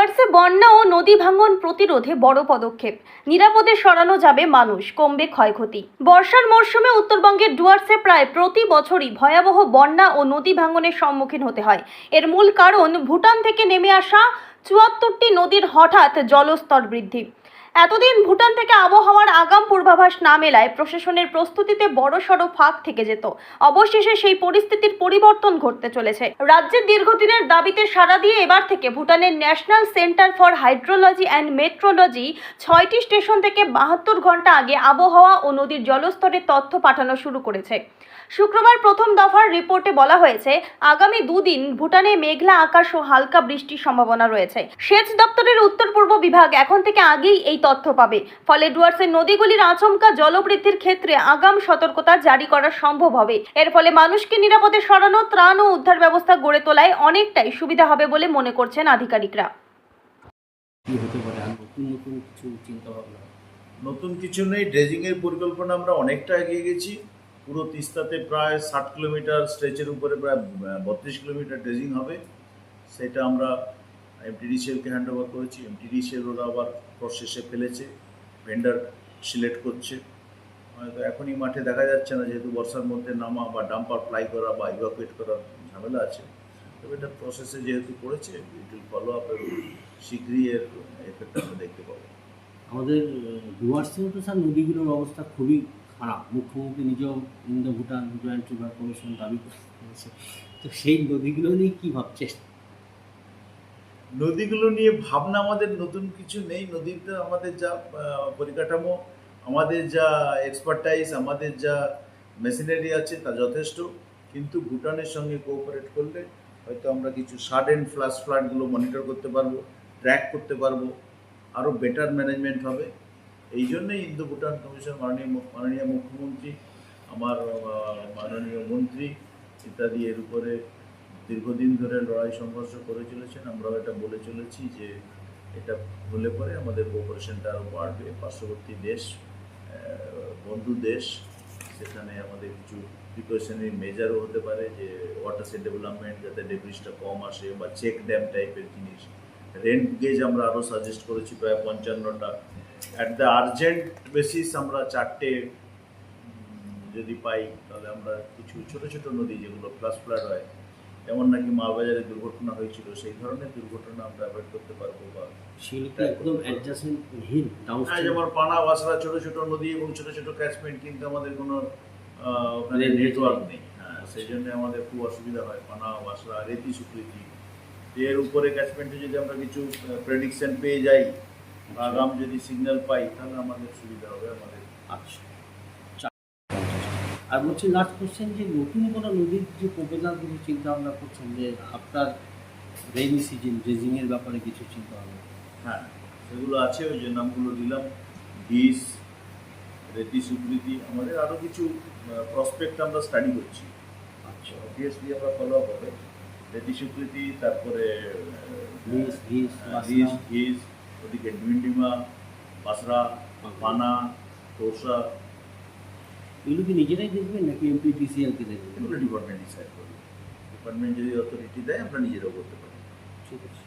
ডুয়ার্সে বন্যা ও নদী ভাঙন প্রতিরোধে বড় পদক্ষেপ। নিরাপদে সরানো যাবে মানুষ, কমবে ক্ষয়ক্ষতি। বর্ষার মরশুমে উত্তরবঙ্গের ডুয়ার্সে প্রায় প্রতি বছরই ভয়াবহ বন্যা ও নদী ভাঙনের সম্মুখীন হতে হয়। এর মূল কারণ ভুটান থেকে নেমে আসা চুয়াত্তরটি নদীর হঠাৎ জলস্তর বৃদ্ধি। এতদিন ভুটান থেকে আবহাওয়ার আগাম পূর্বাভাস না মেলায় প্রশাসনের প্রস্তুতিতে বড়সড় ফাঁক থেকে যেত। অবশেষে সেই পরিস্থিতির পরিবর্তন ঘটতে চলেছে। রাজ্যের দীর্ঘদিনের দাবিতে সাড়া দিয়ে এবার থেকে ভুটানের national centre for hydrology and meteorology ছয়টি স্টেশন থেকে বাহাত্তর ঘণ্টা আগে আবহাওয়া ও নদীর জলস্তরের তথ্য পাঠানো শুরু করেছে। শুক্রবার প্রথম দফার রিপোর্টে বলা হয়েছে, আগামী দুদিন ভুটানে মেঘলা আকাশ ও হালকা বৃষ্টির সম্ভাবনা রয়েছে। সেচ দপ্তরের উত্তর পূর্ব বিভাগ এখন থেকে আগেই এই তথ্য পাবে। ফলে ডুয়ার্সের নদীগুলির আচমকা জলবৃদ্ধির ক্ষেত্রে আগাম সতর্কতা জারি করা সম্ভব হবে। এর ফলে মানুষকে নিরাপদে সরানো ত্রাণ ও উদ্ধার ব্যবস্থা গড়ে তোলায় অনেকটাই সুবিধা হবে বলে মনে করছেন আধিকারিকরা। কি হতে পারে? আর নতুন নতুন কিছু চিন্তা ভাবনা নতুন কিছু নেই। ড্রেজিংয়ের পরিকল্পনা আমরা অনেকটা এগিয়ে গেছি। পুরো তিস্তাতে প্রায় ষাট কিলোমিটার স্ট্রেচের উপরে প্রায় বত্রিশ কিলোমিটার ড্রেজিং হবে। সেটা আমরা এমটিডিসিএলকে হ্যান্ড ওভার করেছি এমটিডিসিএল ওরা আবার প্রসেসে ফেলেছে ভেন্ডার সিলেক্ট করছে। হয়তো এখনই মাঠে দেখা যাচ্ছে না, যেহেতু বর্ষার মধ্যে নামা বা ডাম্পার ফ্লাই করা বা ইভাকুয়েট করার ঝামেলা আছে। তবে এটা প্রসেসে যেহেতু করেছে ইট ফলো আপ এবং শীঘ্রই এর এফেক্ট আমরা দেখতে পাবো। আমাদের ডুয়ার্সেও তো স্যার নদীগুলোর অবস্থা খুবই খারাপ। মুখ্যমন্ত্রী নিজেও Indo Bhutan joint river commission দাবি করেছে। তো সেই নদীগুলো নিয়ে কী ভাবছে? নদীগুলো নিয়ে ভাবনা আমাদের নতুন কিছু নেই। নদীতে আমাদের যা পরিকাঠামো, আমাদের যা এক্সপার্টাইজ আমাদের যা মেশিনারি আছে তা যথেষ্ট। কিন্তু ভুটানের সঙ্গে কোঅপারেট করলে হয়তো আমরা কিছু সাডেন ফ্লাশ ফ্লাডগুলো মনিটর করতে পারব ট্র্যাক করতে পারব আরও বেটার ম্যানেজমেন্ট হবে। এই জন্যই ইন্দো ভুটান কমিশন, মাননীয় মাননীয় মুখ্যমন্ত্রী, আমার মাননীয় মন্ত্রী ইত্যাদি এর উপরে দীর্ঘদিন ধরে লড়াই সংঘর্ষ করে চলেছেন। আমরাও এটা বলে চলেছি যে এটা হলে পরে আমাদের কোঅপারেশনটা আরও বাড়বে। পার্শ্ববর্তী দেশ বন্ধু দেশ, সেখানে আমাদের কিছু প্রিকশনারি মেজারও হতে পারে যে ওয়াটার সেট ডেভেলপমেন্ট যাতে ডেব্রিজটা কম আসে বা চেক ড্যাম টাইপের জিনিস। রেন্ট গেজ আমরা আরও সাজেস্ট করেছি প্রায় পঞ্চান্নটা। অ্যাট দ্য আর্জেন্ট বেসিস আমরা চারটে যদি পাই তাহলে আমরা কিছু ছোট ছোট নদী যেগুলো ফ্লাশ ফ্লাড হয় যেমন নাকি মালবাজারে দুর্ঘটনা হয়েছিল সেই ধরনের দুর্ঘটনা আমরা অ্যাভয়েড করতে পারব বা কি একদম হিল ডাউন হ্যাঁ যেমন পানা বাসরা ছোট ছোট নদী এবং ছোট ছোট ক্যাচমেন্ট কিন্তু আমাদের কোনো ওখানে নেটওয়ার্ক নেই। হ্যাঁ সেই জন্য আমাদের খুব অসুবিধা হয় পানা বাসরা রেতি সুকৃতি। এর উপরে ক্যাচমেন্টে যদি আমরা কিছু প্রেডিকশন পেয়ে যাই বা আগাম যদি সিগন্যাল পাই তাহলে আমাদের সুবিধা হবে আমাদের। আচ্ছা। আর বলছি লাস্ট কোশ্চেন যে নতুন কোনো নদীর যে প্রপোজাল চিন্তা ভাবনা করছেন যে আপনার রেইনি সিজন ড্রেজিংয়ের ব্যাপারে কিছু চিন্তা ভাবনা হ্যাঁ সেগুলো আছে ওই যে নামগুলো দিলাম ডিস রেতি সুকৃতি আমাদের আরও কিছু প্রসপেক্ট আমরা স্টাডি করছি। আচ্ছা। অবভিয়াসলি আমরা ফলো আপ হবে। রেতি স্বীকৃতি তারপরে ঘিস ওদিকে ডিমিন্ডিমা বাসরা পানা তোষা এগুলো কি নিজেরাই দেখবেন নাকি এমপিডিসিএলকে দেখবেন এগুলো ডিপার্টমেন্ট ডিসাইড করবে। ডিপার্টমেন্ট যদি অথরিটি দেয় আমরা নিজেরাও করতে পারি। ঠিক আছে।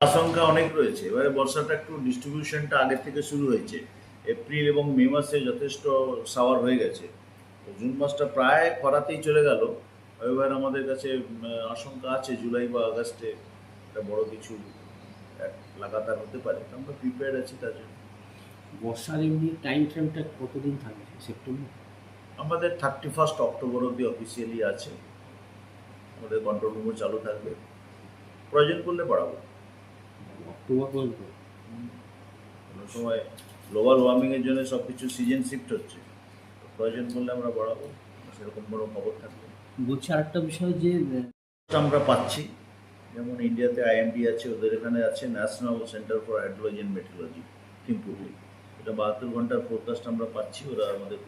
আশঙ্কা অনেক রয়েছে। এবারে বর্ষাটা একটু ডিস্ট্রিবিউশনটা আগের থেকে শুরু হয়েছে। এপ্রিল এবং মে মাসে যথেষ্ট সাওয়ার হয়ে গেছে। তো জুন মাসটা প্রায় খরাতেই চলে গেল। এবার আমাদের কাছে আশঙ্কা আছে জুলাই বা আগস্টে একটা বড় কিছু লাগাতার হতে পারে। আমরা প্রিপেয়ার্ড আছি তার জন্য। বর্ষার এমনি টাইম ফ্রেমটা কতদিন থাকবে? সেপ্টেম্বর আমাদের থার্টি ফার্স্ট অক্টোবর অবধি অফিসিয়ালি আছে। আমাদের কন্ট্রোল রুমও চালু থাকবে। প্রয়োজন করলে বাড়াবো। অক্টোবর পর্যন্ত? কোনো সময় গ্লোবাল ওয়ার্মিংয়ের জন্য সব কিছু সিজন শিফট হচ্ছে। প্রয়োজন করলে আমরা বাড়াবো। সেরকম কোনো খবর থাকবে। বলছি আরেকটা বিষয় যে আমরা পাচ্ছি যেমন ইন্ডিয়াতে আইএমডি আছে ওদের এখানে আছে national centre for hydrology and meteorology থিম্পুতে এটা বাহাত্তর ঘণ্টার ফোরকাস্ট আমরা পাচ্ছি। ওরা আমাদের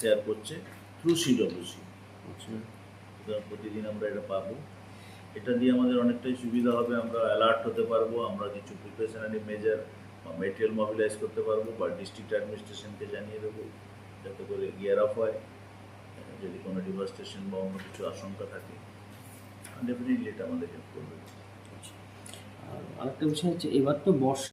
শেয়ার করছে থ্রু সিডব্লিউসি আচ্ছা, সুতরাং প্রতিদিন আমরা এটা পাবো। এটা দিয়ে আমাদের অনেকটাই সুবিধা হবে আমরা অ্যালার্ট হতে পারব আমরা কিছু প্রিপারেশনারি মেজার বা মেটেরিয়াল মোবিলাইজ করতে পারব বা ডিস্ট্রিক্ট অ্যাডমিনিস্ট্রেশনকে জানিয়ে দেবো যাতে করে গিয়ার অফ হয় যদি কোনো ডিভাস্টেশন বা অন্য কিছু আশঙ্কা থাকে ডেফিনেটলি এটা আমাদের হেল্প করবে। আচ্ছা। আর আরেকটা বিষয় হচ্ছে এবার তো বর্ষা